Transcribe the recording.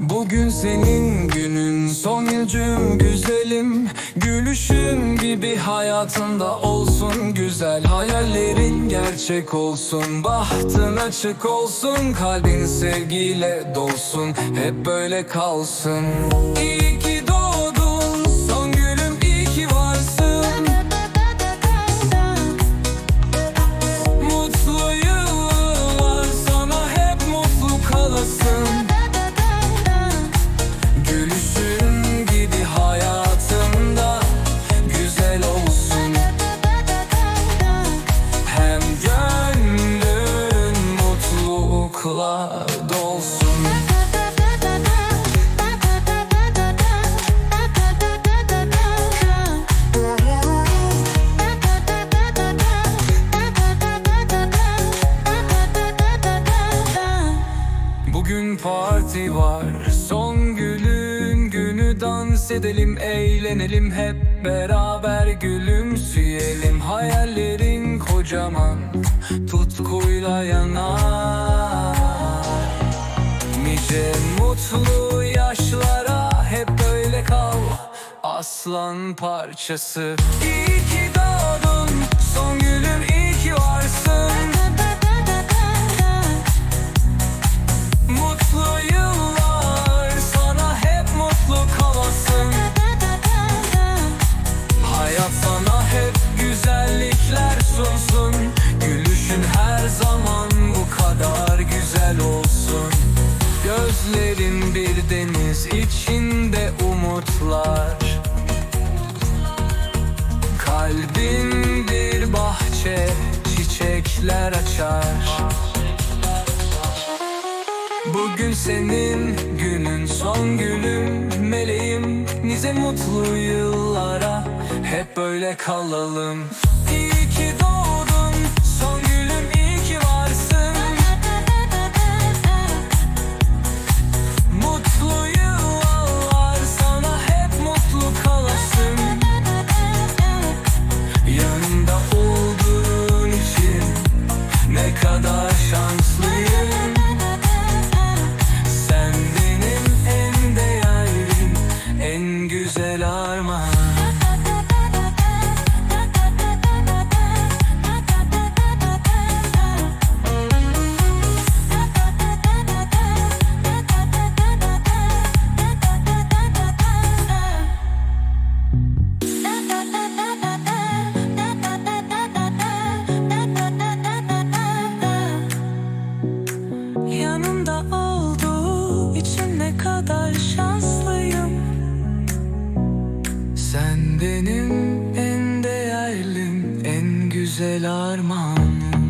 Bugün senin günün sonucum güzelim. Gülüşün gibi hayatında olsun güzel Hayallerin gerçek olsun. Bahtın açık olsun Kalbin sevgiyle dolsun. Hep böyle kalsın. İyi ki doğdun Bugün parti var. Son günün günü dans edelim Eğlenelim. Hep beraber gülümseyelim. Hayallerin kocaman Tutkuyla yanar. Nice mutlu yaşlara Hep böyle kal. Aslan parçası. İyi ki zaman bu kadar güzel olsun. Gözlerin bir deniz içinde umutlar. Kalbin bir bahçe çiçekler açar. Bugün senin günün son gülüm Meleğim. Nice mutlu yıllara Hep böyle kalalım. İyi ki doğdun son kadar şanslıyım. Sen benim en değerlim, en güzel armağanım